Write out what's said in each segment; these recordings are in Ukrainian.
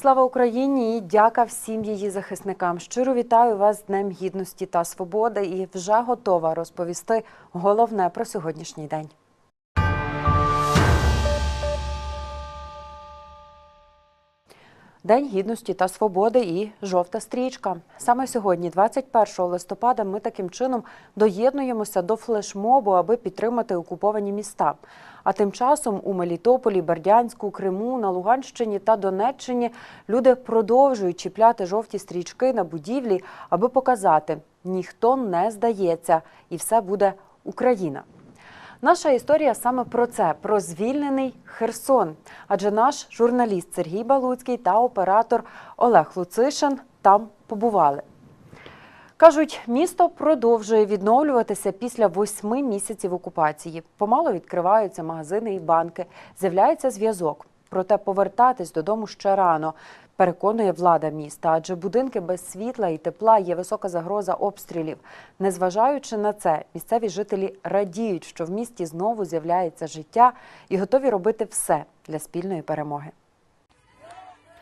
Слава Україні і дяка всім її захисникам. Щиро вітаю вас з Днем Гідності та Свободи і вже готова розповісти головне про сьогоднішній день. День гідності та свободи і жовта стрічка. Саме сьогодні, 21 листопада, ми таким чином доєднуємося до флешмобу, аби підтримати окуповані міста. А тим часом у Мелітополі, Бердянську, Криму, на Луганщині та Донеччині люди продовжують чіпляти жовті стрічки на будівлі, аби показати, ніхто не здається, і все буде Україна. Наша історія саме про це: про звільнений Херсон. Адже наш журналіст Сергій Балуцький та оператор Олег Луцишин там побували. Кажуть, місто продовжує відновлюватися після восьми місяців окупації. Помало відкриваються магазини і банки, з'являється зв'язок. Проте повертатись додому ще рано, переконує влада міста, адже будинки без світла і тепла є висока загроза обстрілів. Незважаючи на це, місцеві жителі радіють, що в місті знову з'являється життя і готові робити все для спільної перемоги.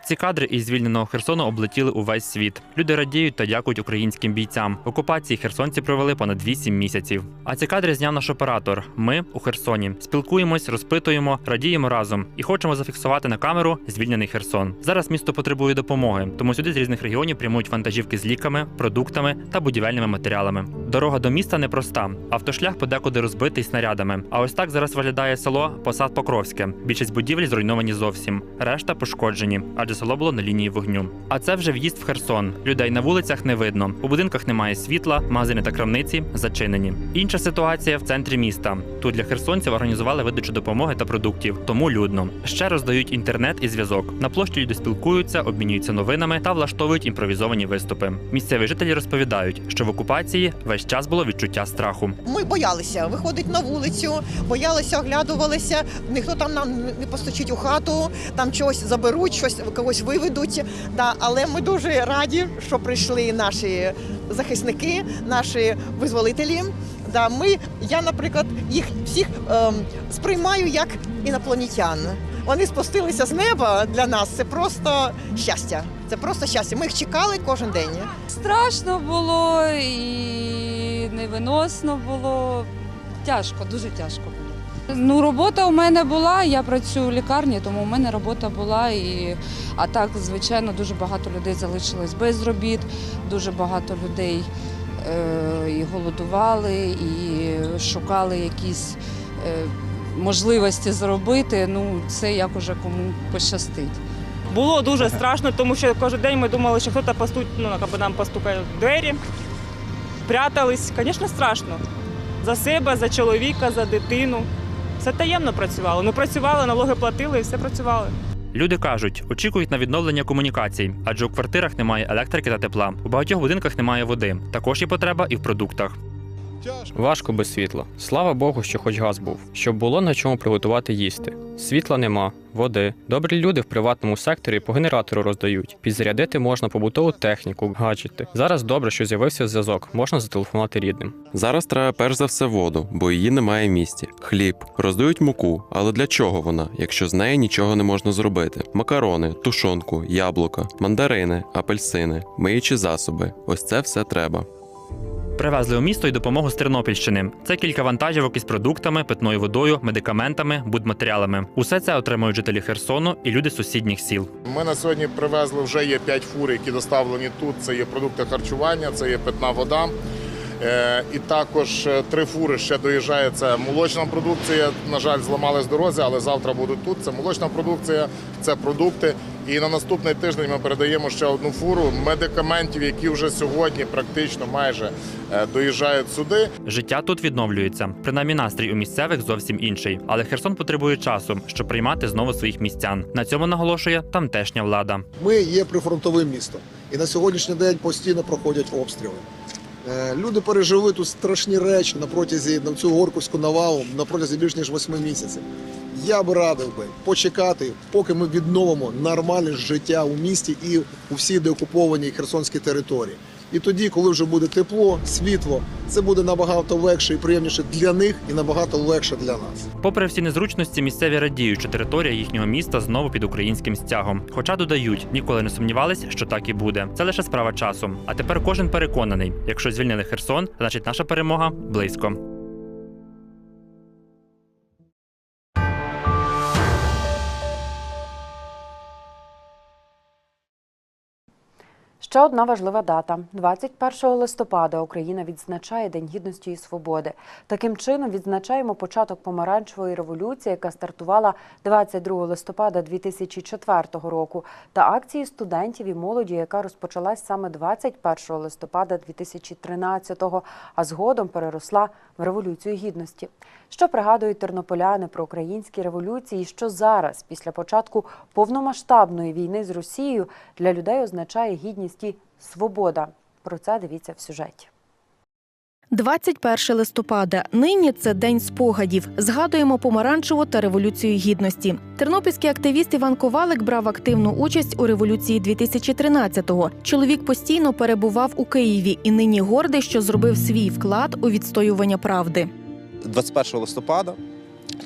Ці кадри із звільненого Херсону облетіли увесь світ. Люди радіють та дякують українським бійцям. Окупації херсонці провели понад 8 місяців. А ці кадри зняв наш оператор. Ми у Херсоні спілкуємось, розпитуємо, радіємо разом і хочемо зафіксувати на камеру звільнений Херсон. Зараз місто потребує допомоги, тому сюди з різних регіонів прямують вантажівки з ліками, продуктами та будівельними матеріалами. Дорога до міста непроста. Автошлях подекуди розбитий снарядами. А ось так зараз виглядає село Посад Покровське. Більшість будівель зруйновані зовсім, решта пошкоджені, адже село було на лінії вогню. А це вже в'їзд в Херсон. Людей на вулицях не видно. У будинках немає світла, магазини та крамниці зачинені. Інша ситуація в центрі міста. Тут для херсонців організували видачу допомоги та продуктів, тому людно. Ще роздають інтернет і зв'язок. На площі люди спілкуються, обмінюються новинами та влаштовують імпровізовані виступи. Місцеві жителі розповідають, що в окупації весь час було відчуття страху. Ми боялися виходити на вулицю, боялися, оглядувалися. Ніхто там нам не постучить у хату, там чогось заберуть, щось когось виведуть. Да, але ми дуже раді, що прийшли наші захисники, наші визволителі. Да, ми, я, наприклад, їх всіх ем, сприймаю як інопланетян. Вони спустилися з неба для нас. Це просто щастя. Це просто щастя. Ми їх чекали кожен день. Страшно було і невиносно було. Тяжко, дуже тяжко. Ну, робота у мене була, я працюю в лікарні, тому у мене робота була. І... А так, звичайно, дуже багато людей залишилось без робіт, дуже багато людей е... і голодували, і шукали якісь е... можливості зробити. Ну, це як уже кому пощастить. Було дуже страшно, тому що кожен день ми думали, що хтось постук, ну, нам постукає в двері, прятались. Звісно, страшно. За себе, за чоловіка, за дитину. Все таємно працювало. Ну працювали, налоги платили і все працювали. Люди кажуть, очікують на відновлення комунікацій, адже у квартирах немає електрики та тепла. У багатьох будинках немає води. Також є потреба і в продуктах. Важко без світла. Слава Богу, що хоч газ був, щоб було на чому приготувати їсти. Світла нема, води. Добрі люди в приватному секторі по генератору роздають. Підзарядити можна побутову техніку, гаджети. Зараз добре, що з'явився зв'язок, можна зателефонувати рідним. Зараз треба перш за все воду, бо її немає в місті. Хліб, роздають муку, але для чого вона, якщо з неї нічого не можна зробити? Макарони, тушонку, яблука, мандарини, апельсини, миючі засоби. Ось це все треба. Привезли у місто й допомогу з Тернопільщини. Це кілька вантажівок із продуктами, питною водою, медикаментами, будматеріалами. Усе це отримують жителі Херсону і люди сусідніх сіл. Ми на сьогодні привезли вже є 5 фур, які доставлені тут. Це є продукти харчування, це є питна вода. Е, І також е, три фури ще доїжджає. Це молочна продукція. На жаль, зламали з дорозі, але завтра будуть тут. Це молочна продукція, це продукти. І на наступний тиждень ми передаємо ще одну фуру медикаментів, які вже сьогодні практично майже е, доїжджають сюди. Життя тут відновлюється. Принаймні настрій у місцевих зовсім інший. Але Херсон потребує часу, щоб приймати знову своїх містян. На цьому наголошує тамтешня влада. Ми є прифронтовим містом, і на сьогоднішній день постійно проходять обстріли. Е, Люди пережили тут страшні речі на протязі на цю горківську навалу на протязі більш ніж восьми місяців. я б радив би почекати, поки ми відновимо нормальне життя у місті і у всій деокупованій Херсонській території. І тоді, коли вже буде тепло, світло, це буде набагато легше і приємніше для них, і набагато легше для нас. Попри всі незручності, місцеві радіють, що територія їхнього міста знову під українським стягом. Хоча додають, ніколи не сумнівались, що так і буде. Це лише справа часу. А тепер кожен переконаний, якщо звільнили Херсон, значить наша перемога близько. Ще одна важлива дата 21 листопада. Україна відзначає День гідності і свободи. Таким чином відзначаємо початок помаранчевої революції, яка стартувала 22 листопада 2004 року, та акції студентів і молоді, яка розпочалась саме 21 листопада 2013-го, а згодом переросла в революцію гідності. Що пригадують тернополяни про українські революції, і що зараз, після початку повномасштабної війни з Росією, для людей означає гідність і свобода. Про це дивіться в сюжеті. 21 листопада. Нині це день спогадів. Згадуємо помаранчеву та революцію гідності. Тернопільський активіст Іван Ковалик брав активну участь у революції 2013-го. Чоловік постійно перебував у Києві і нині гордий, що зробив свій вклад у відстоювання правди. 21 листопада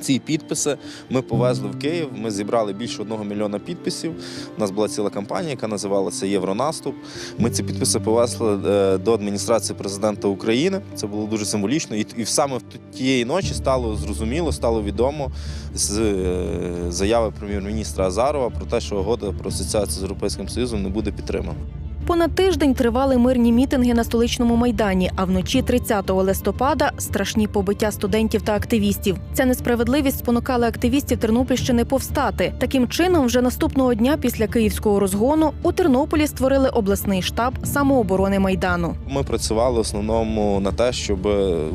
ці підписи ми повезли в Київ. Ми зібрали більше одного мільйона підписів. У нас була ціла кампанія, яка називалася Євронаступ. Ми ці підписи повезли е, до адміністрації президента України. Це було дуже символічно. І, і саме в тієї ночі стало зрозуміло, стало відомо з е, заяви прем'єр-міністра Азарова про те, що угода про асоціацію з Європейським Союзом не буде підтримана. Понад тиждень тривали мирні мітинги на столичному майдані. А вночі 30 листопада страшні побиття студентів та активістів. Ця несправедливість спонукала активістів Тернопільщини повстати. Таким чином, вже наступного дня після київського розгону у Тернополі створили обласний штаб самооборони майдану. Ми працювали в основному на те, щоб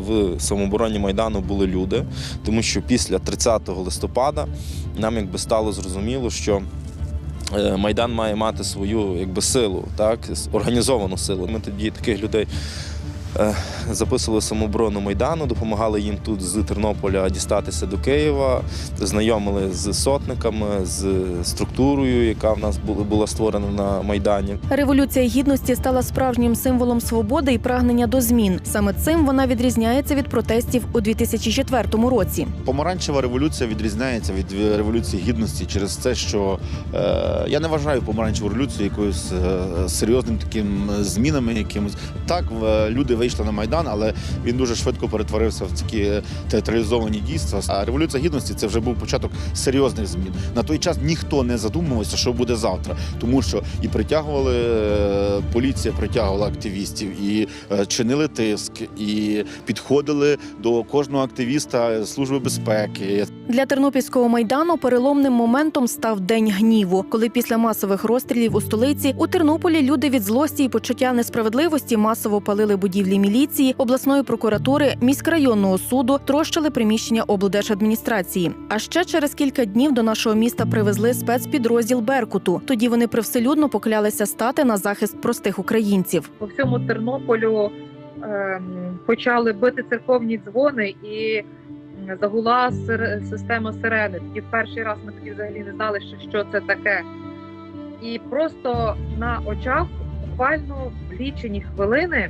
в самообороні майдану були люди, тому що після 30 листопада нам якби стало зрозуміло, що майдан має мати свою якби силу, так організовану силу. Ми тоді таких людей. Е, Записували в самооборону майдану, допомагали їм тут з Тернополя дістатися до Києва, знайомили з сотниками, з структурою, яка в нас була, створена на майдані. Революція гідності стала справжнім символом свободи і прагнення до змін. Саме цим вона відрізняється від протестів у 2004 році. Помаранчева революція відрізняється від революції гідності через те, що е, я не вважаю помаранчеву революцію якоюсь е, серйозним таким змінами. Якимось так в- люди вийшли на майдан, але він дуже швидко перетворився в такі театралізовані дійства. А революція гідності це вже був початок серйозних змін. На той час ніхто не задумувався, що буде завтра, тому що і притягували е, поліція, притягувала активістів, і е, чинили тиск, і підходили до кожного активіста служби безпеки. Для тернопільського майдану переломним моментом став день гніву, коли після масових розстрілів у столиці у Тернополі люди від злості і почуття несправедливості масово палили будівлі міліції, обласної прокуратури, міськрайонного суду, трощили приміщення облдержадміністрації. А ще через кілька днів до нашого міста привезли спецпідрозділ Беркуту. Тоді вони привселюдно поклялися стати на захист простих українців. по всьому Тернополю ем, почали бити церковні дзвони і загула система сирени. Тоді перший раз ми тоді взагалі не знали, що це таке. І просто на очах, буквально в лічені хвилини,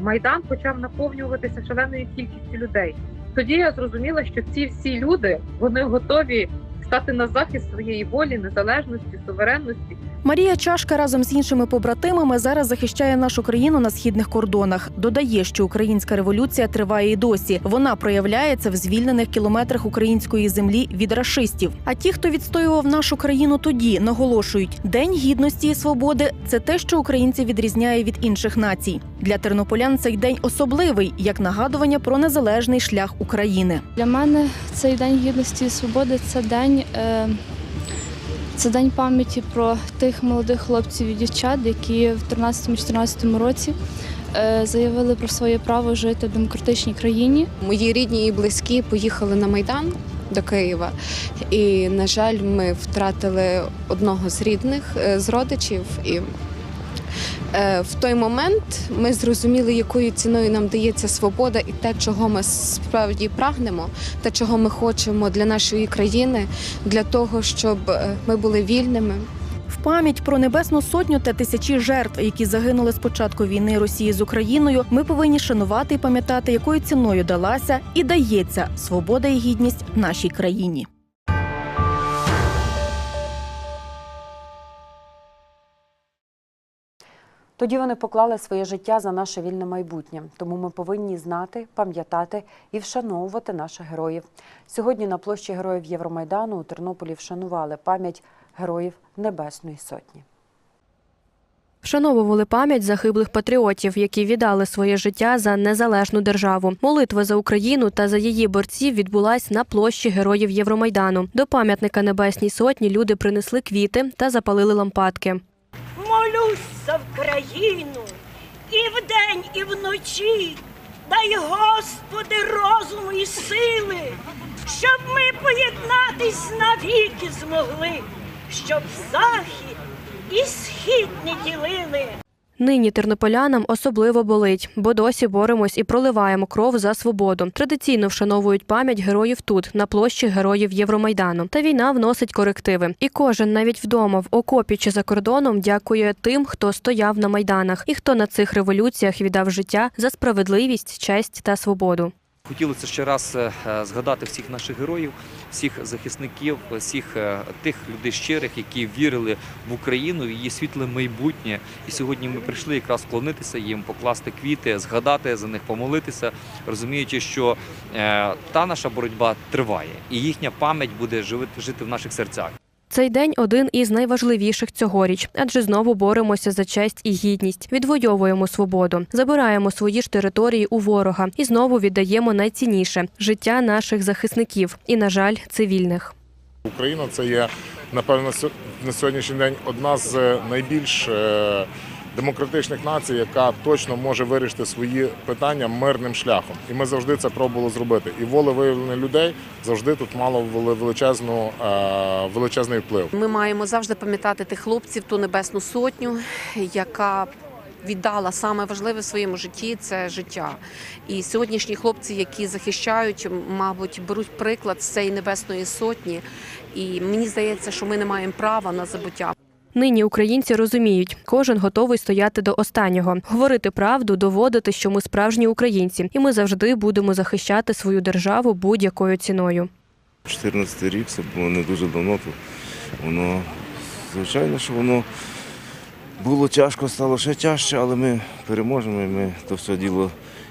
майдан почав наповнюватися шаленою кількістю людей. Тоді я зрозуміла, що ці всі люди вони готові стати на захист своєї волі, незалежності, суверенності. Марія Чашка разом з іншими побратимами зараз захищає нашу країну на східних кордонах. Додає, що українська революція триває і досі. Вона проявляється в звільнених кілометрах української землі від рашистів. А ті, хто відстоював нашу країну тоді, наголошують, день гідності і свободи це те, що українців відрізняє від інших націй. Для тернополян цей день особливий як нагадування про незалежний шлях України. Для мене цей день гідності і свободи це день, е, це день пам'яті про тих молодих хлопців і дівчат, які в 13-14 році е, заявили про своє право жити в демократичній країні. Мої рідні і близькі поїхали на Майдан до Києва. І, на жаль, ми втратили одного з рідних, е, з родичів. І В той момент ми зрозуміли, якою ціною нам дається свобода і те, чого ми справді прагнемо, те, чого ми хочемо для нашої країни, для того, щоб е, ми були вільними. В пам'ять про небесну сотню та тисячі жертв, які загинули з початку війни Росії з Україною, ми повинні шанувати і пам'ятати, якою ціною далася і дається свобода і гідність нашій країні. Тоді вони поклали своє життя за наше вільне майбутнє. Тому ми повинні знати, пам'ятати і вшановувати наших героїв. Сьогодні на площі Героїв Євромайдану у Тернополі вшанували пам'ять героїв Небесної Сотні. Вшановували пам'ять загиблих патріотів, які віддали своє життя за незалежну державу. Молитва за Україну та за її борців відбулась на площі Героїв Євромайдану. До пам'ятника Небесній Сотні люди принесли квіти та запалили лампадки. Молюсь за Вкраїну і вдень, і вночі. Дай Господи розуму і сили, щоб ми поєднатись навіки змогли, щоб захід і схід не ділили. Нині тернополянам особливо болить, бо досі боремось і проливаємо кров за свободу. Традиційно вшановують пам'ять героїв тут, на площі Героїв Євромайдану. Та війна вносить корективи. І кожен, навіть вдома, в окопі чи за кордоном, дякує тим, хто стояв на майданах і хто на цих революціях віддав життя за справедливість, честь та свободу. Хотілося ще раз е, згадати всіх наших героїв, всіх захисників, всіх е, тих людей щирих, які вірили в Україну, в її світле майбутнє. І сьогодні ми прийшли якраз вклонитися їм, покласти квіти, згадати за них, помолитися, розуміючи, що е, та наша боротьба триває, і їхня пам'ять буде жити в наших серцях. Цей день один із найважливіших цьогоріч, адже знову боремося за честь і гідність, відвоюємо свободу, забираємо свої ж території у ворога і знову віддаємо найцінніше життя наших захисників і, на жаль, цивільних. Україна це є, напевно, на сьогоднішній день одна з е, найбільш е, демократичних націй, яка точно може вирішити свої питання мирним шляхом. І ми завжди це пробували зробити. І волевиявлення людей завжди тут мало величезну, е, величезний вплив. Ми маємо завжди пам'ятати тих хлопців, ту небесну сотню, яка віддала саме важливе в своєму житті це життя. І сьогоднішні хлопці, які захищають, мабуть, беруть приклад з цієї небесної сотні. І мені здається, що ми не маємо права на забуття. Нині українці розуміють, кожен готовий стояти до останнього, говорити правду, доводити, що ми справжні українці, і ми завжди будемо захищати свою державу будь-якою ціною. 14 рік це було не дуже давно. То воно, звичайно, що воно було тяжко, стало ще тяжче, але ми переможемо і ми то все діло,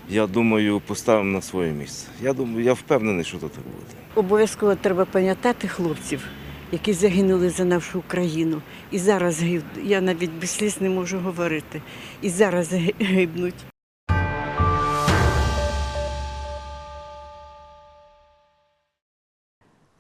я думаю, поставимо на своє місце. Я думаю, я впевнений, що то так буде. Обов'язково треба пам'ятати хлопців, які загинули за нашу Україну. І зараз я навіть без сліз не можу говорити. І зараз гибнуть.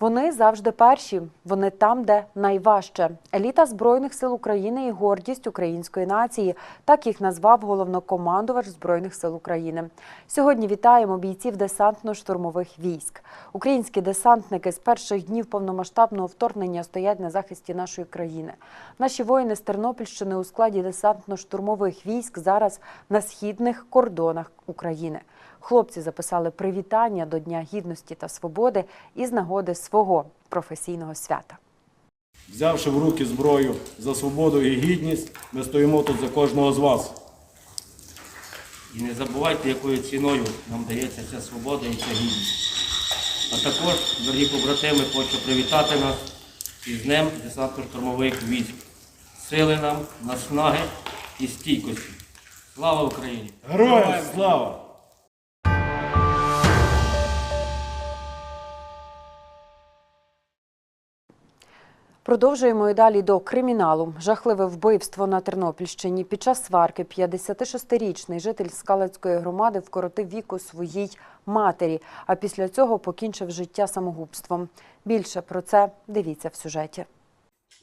Вони завжди перші. Вони там, де найважче. Еліта збройних сил України і гордість української нації. Так їх назвав головнокомандувач збройних сил України. Сьогодні вітаємо бійців десантно-штурмових військ. Українські десантники з перших днів повномасштабного вторгнення стоять на захисті нашої країни. Наші воїни з Тернопільщини у складі десантно-штурмових військ зараз на східних кордонах України. Хлопці записали привітання до Дня гідності та свободи із нагоди свого професійного свята. Взявши в руки зброю за свободу і гідність, ми стоїмо тут за кожного з вас. І не забувайте, якою ціною нам дається ця свобода і ця гідність. А також, дорогі побратими, хочу привітати нас із Днем десантно-штурмових військ. Сили нам, наснаги і стійкості. Слава Україні! Героям слава! Продовжуємо і далі до криміналу. Жахливе вбивство на Тернопільщині. Під час сварки 56-річний житель Скалецької громади вкоротив віку своїй матері, а після цього покінчив життя самогубством. Більше про це дивіться в сюжеті.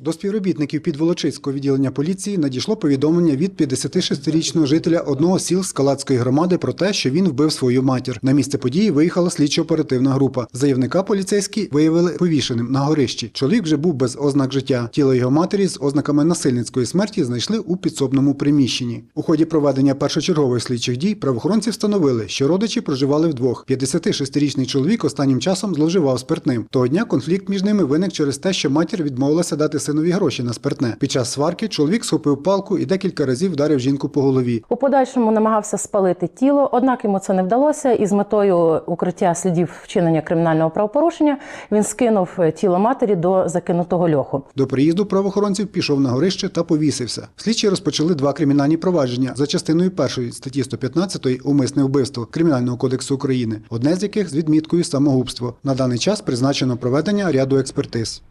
До співробітників підволочиського відділення поліції надійшло повідомлення від 56-річного жителя одного сіл Скалацької громади про те, що він вбив свою матір. На місце події виїхала слідчо-оперативна група. Заявника поліцейські виявили повішеним на горищі. Чоловік вже був без ознак життя. Тіло його матері з ознаками насильницької смерті знайшли у підсобному приміщенні. У ході проведення першочергових слідчих дій правоохоронці встановили, що родичі проживали вдвох. 56-річний чоловік останнім часом зловживав спиртним. Того дня конфлікт між ними виник через те, що матір відмовилася дати синові гроші на спиртне. Під час сварки чоловік схопив палку і декілька разів вдарив жінку по голові. У подальшому намагався спалити тіло, однак йому це не вдалося. І з метою укриття слідів вчинення кримінального правопорушення він скинув тіло матері до закинутого льоху. До приїзду правоохоронців пішов на горище та повісився. Слідчі розпочали два кримінальні провадження за частиною першої статті 115 умисне вбивство Кримінального кодексу України, одне з яких з відміткою самогубство. На даний час призначено проведення ряду експертиз.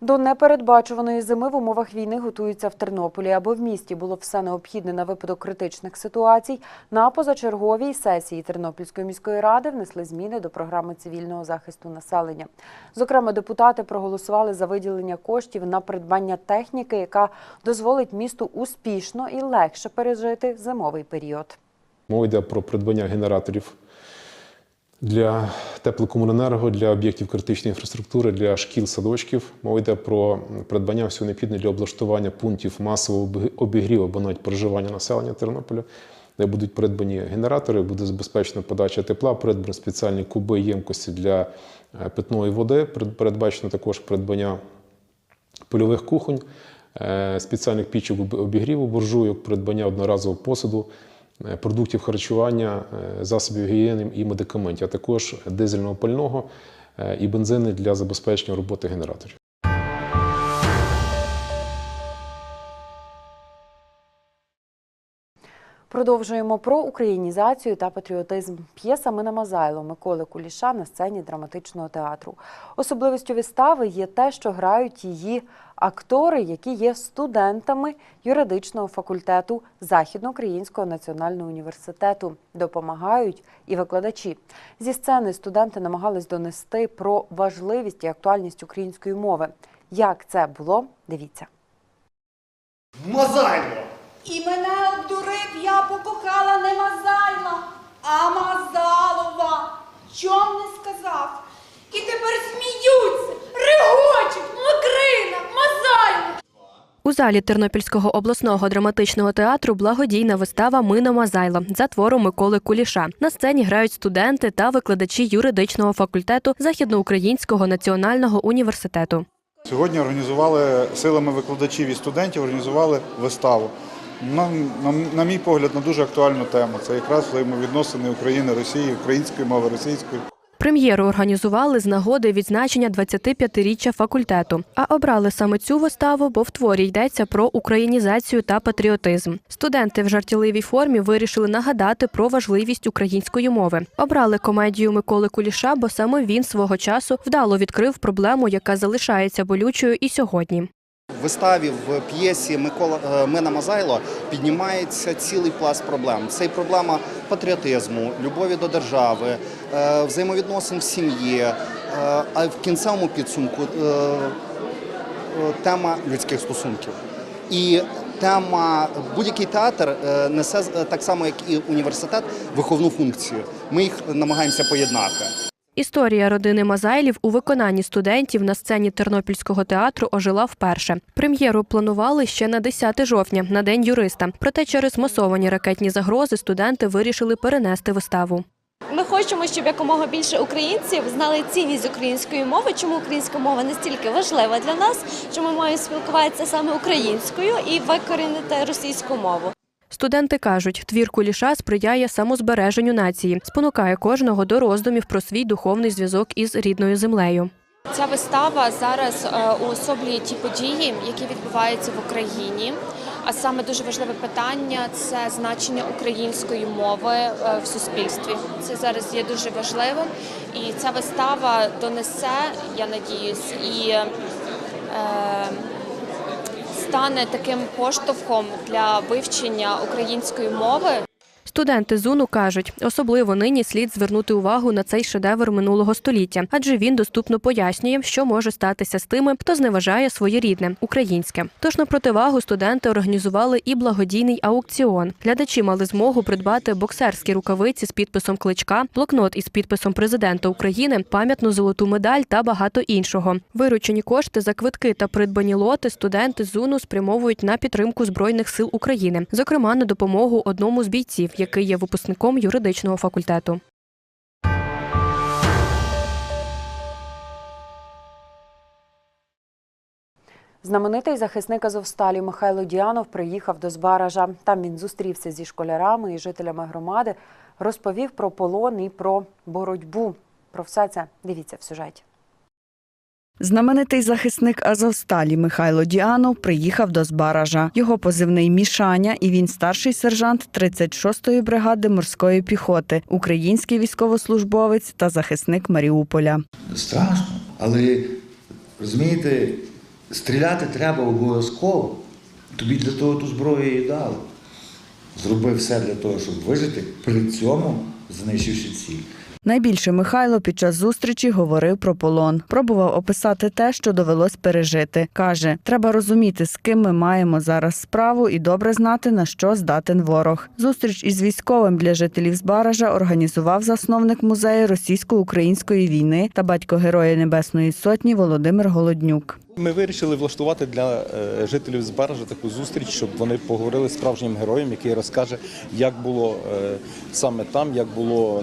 До непередбачуваної зими в умовах війни готуються в Тернополі, аби в місті було все необхідне на випадок критичних ситуацій. На позачерговій сесії Тернопільської міської ради внесли зміни до програми цивільного захисту населення. Зокрема, депутати проголосували за виділення коштів на придбання техніки, яка дозволить місту успішно і легше пережити зимовий період. Мова йде про придбання генераторів для теплокомуненерго, для об'єктів критичної інфраструктури, для шкіл, садочків. Мова йде про придбання всього необхідного для облаштування пунктів масового обігріву або навіть проживання населення Тернополя, де будуть придбані генератори, буде забезпечена подача тепла, придбані спеціальні куби ємкості для е, питної води. Передбачено також придбання польових кухонь, е, спеціальних пічок обігріву, буржуйок, придбання одноразового посуду, продуктів харчування, е, засобів гігієни і медикаментів, а також дизельного пального е, і бензини для забезпечення роботи генераторів. Продовжуємо про українізацію та патріотизм. П'єса Мина Мазайло Миколи Куліша на сцені драматичного театру. Особливістю вистави є те, що грають її актори, які є студентами юридичного факультету Західноукраїнського національного університету. Допомагають і викладачі. Зі сцени студенти намагались донести про важливість і актуальність української мови. Як це було? Дивіться. Мазайло! І мене обдурив, я покохала не Мазайла, а Мазалова. Чом не сказав? І тепер сміються, регочуть, Макрина, Мазайла. У залі Тернопільського обласного драматичного театру благодійна вистава Мина Мазайло за твором Миколи Куліша. На сцені грають студенти та викладачі юридичного факультету Західноукраїнського національного університету. Сьогодні організували силами викладачів і студентів організували виставу. На, на, на мій погляд, на дуже актуальну тему. Це якраз взаємовідносини України, Росії, української мови, російської. Прем'єру організували з нагоди відзначення 25-річчя факультету. А обрали саме цю виставу, бо в творі йдеться про українізацію та патріотизм. Студенти в жартівливій формі вирішили нагадати про важливість української мови. Обрали комедію Миколи Куліша, бо саме він свого часу вдало відкрив проблему, яка залишається болючою і сьогодні. В виставі в п'єсі Микола е, Мина Мазайло піднімається цілий пласт проблем. Це і проблема патріотизму, любові до держави, е, взаємовідносин в сім'ї, е, а в кінцевому підсумку тема людських стосунків. І тема будь-який театр несе так само, як і університет, виховну функцію. Ми їх намагаємося поєднати. Історія родини Мазайлів у виконанні студентів на сцені Тернопільського театру ожила вперше. Прем'єру планували ще на 10 жовтня, на день юриста. Проте через масовані ракетні загрози студенти вирішили перенести виставу. Ми хочемо, щоб якомога більше українців знали цінність української мови, чому українська мова настільки важлива для нас, що ми маємо спілкуватися саме українською і викорінити російську мову. Студенти кажуть, твір Куліша сприяє самозбереженню нації, спонукає кожного до роздумів про свій духовний зв'язок із рідною землею. Ця вистава зараз е, уособлює ті події, які відбуваються в Україні. А саме дуже важливе питання це значення української мови е, в суспільстві. Це зараз є дуже важливим, і ця вистава донесе, я надіюсь, і е, стане таким поштовхом для вивчення української мови. Студенти ЗУНу кажуть, особливо нині слід звернути увагу на цей шедевр минулого століття, адже він доступно пояснює, що може статися з тими, хто зневажає своє рідне українське. Тож на противагу студенти організували і благодійний аукціон. Глядачі мали змогу придбати боксерські рукавиці з підписом кличка, блокнот із підписом президента України, пам'ятну золоту медаль та багато іншого. Виручені кошти за квитки та придбані лоти студенти ЗУНу спрямовують на підтримку збройних сил України, зокрема на допомогу одному з бійців, який є випускником юридичного факультету. Знаменитий захисник Азовсталі Михайло Діанов приїхав до Збаража. Там він зустрівся зі школярами і жителями громади, розповів про полон і про боротьбу. Про все це дивіться в сюжеті. Знаменитий захисник Азовсталі Михайло Діанов приїхав до Збаража. Його позивний Мішаня, і він старший сержант 36-ї бригади морської піхоти, український військовослужбовець та захисник Маріуполя. Страшно, але розумієте, стріляти треба обов'язково. Тобі для того ту зброю і дали. Зроби все для того, щоб вижити, при цьому знищивши ціль. Найбільше Михайло під час зустрічі говорив про полон. Пробував описати те, що довелось пережити. Каже, треба розуміти, з ким ми маємо зараз справу, і добре знати, на що здатен ворог. Зустріч із військовим для жителів Збаража організував засновник музею російсько-української війни та батько Героя Небесної Сотні Володимир Голоднюк. Ми вирішили влаштувати для е, жителів Збаража таку зустріч, щоб вони поговорили з справжнім героєм, який розкаже, як було е, саме там, як було е,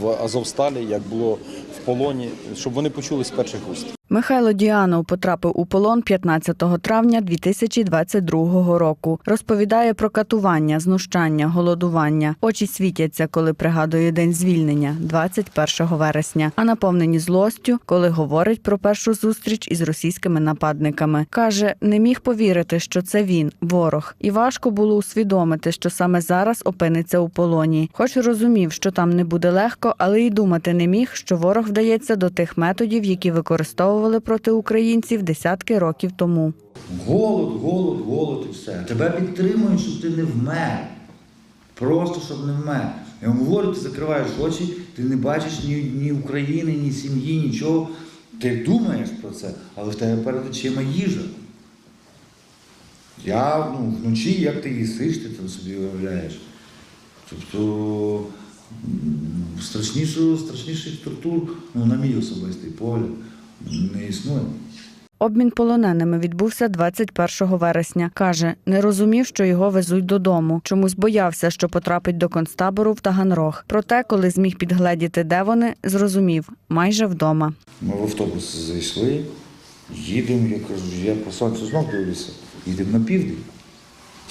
в Азовсталі, як було в полоні, щоб вони почули з перших уст. Михайло Діанов потрапив у полон 15 травня 2022 року. Розповідає про катування, знущання, голодування. Очі світяться, коли пригадує день звільнення 21 вересня. А наповнені злостю, коли говорить про першу зустріч із російськими нападниками. Каже, не міг повірити, що це він, ворог, і важко було усвідомити, що саме зараз опиниться у полоні. Хоч розумів, що там не буде легко, але й думати не міг, що ворог вдається до тих методів, які використовували проти українців десятки років тому. Голод, голод, голод і все. Тебе підтримують, щоб ти не вмер. Просто щоб не вмер. Я вам говорю, ти закриваєш очі, ти не бачиш ні, ні України, ні сім'ї, нічого. Ти думаєш про це, але в тебе перед очима їжа. Я ну, вночі, як ти їсиш, ти там собі уявляєш. Тобто страшніших тортур, ну, на мій особистий погляд, не існує. Обмін полоненими відбувся 21 вересня. Каже, не розумів, що його везуть додому. Чомусь боявся, що потрапить до концтабору в Таганрог. Проте, коли зміг підгледіти, де вони, зрозумів майже вдома. Ми в автобус зайшли, їдемо, я кажу, я по сонцю знов дивлюся, їдемо на південь.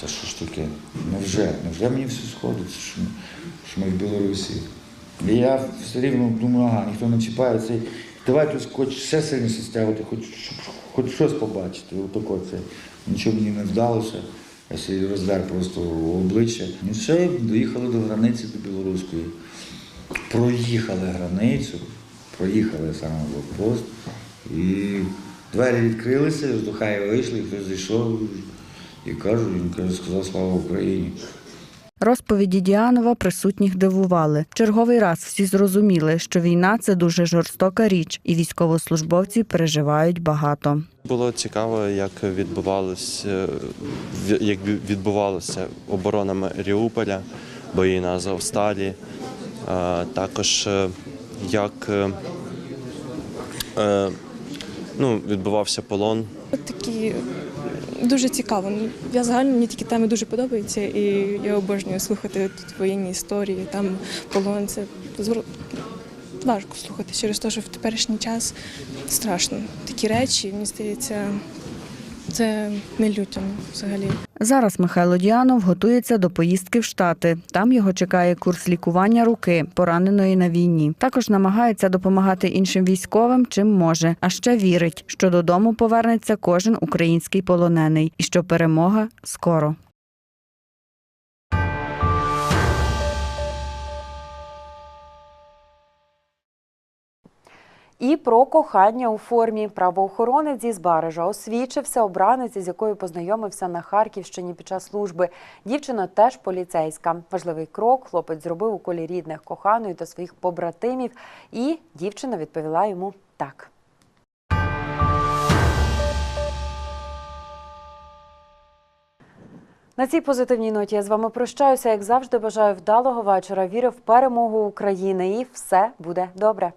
Та що ж таке? Невже? Невже мені все сходиться, що, ми- що ми в Білорусі? І я все рівно думаю, ага, ніхто не чіпається. Давай тут хоч ще сильніше стягувати, хоч, хоч щось побачити. Отако це. Нічого мені не вдалося. Я собі роздер просто обличчя. І все, доїхали до границі до білоруської. Проїхали границю, проїхали саме блокпост. І двері відкрилися, з Духаї вийшли, хтось зайшов і кажу, він сказав слава Україні. Розповіді Діанова присутніх дивували. В черговий раз всі зрозуміли, що війна це дуже жорстока річ, і військовослужбовці переживають багато. Було цікаво, як відбувалося, як відбувалася оборона Маріуполя, бої на Азовсталі, також е, як е, е, ну, відбувався полон. Такі дуже цікаво. Ну, Я загально мені такі теми дуже подобаються, і я обожнюю слухати тут воєнні історії, там полон. Це важко слухати через те, що в теперішній час страшно. Такі речі, мені здається, це не людям взагалі. Зараз Михайло Діанов готується до поїздки в Штати. Там його чекає курс лікування руки, пораненої на війні. Також намагається допомагати іншим військовим, чим може. А ще вірить, що додому повернеться кожен український полонений і що перемога скоро. І про кохання у формі. Правоохоронець зі Збаража освічився обранець, з якою познайомився на Харківщині під час служби. Дівчина теж поліцейська. Важливий крок хлопець зробив у колі рідних коханої та своїх побратимів. І дівчина відповіла йому так. На цій позитивній ноті я з вами прощаюся. Як завжди, бажаю вдалого вечора. Вірю в перемогу України і все буде добре.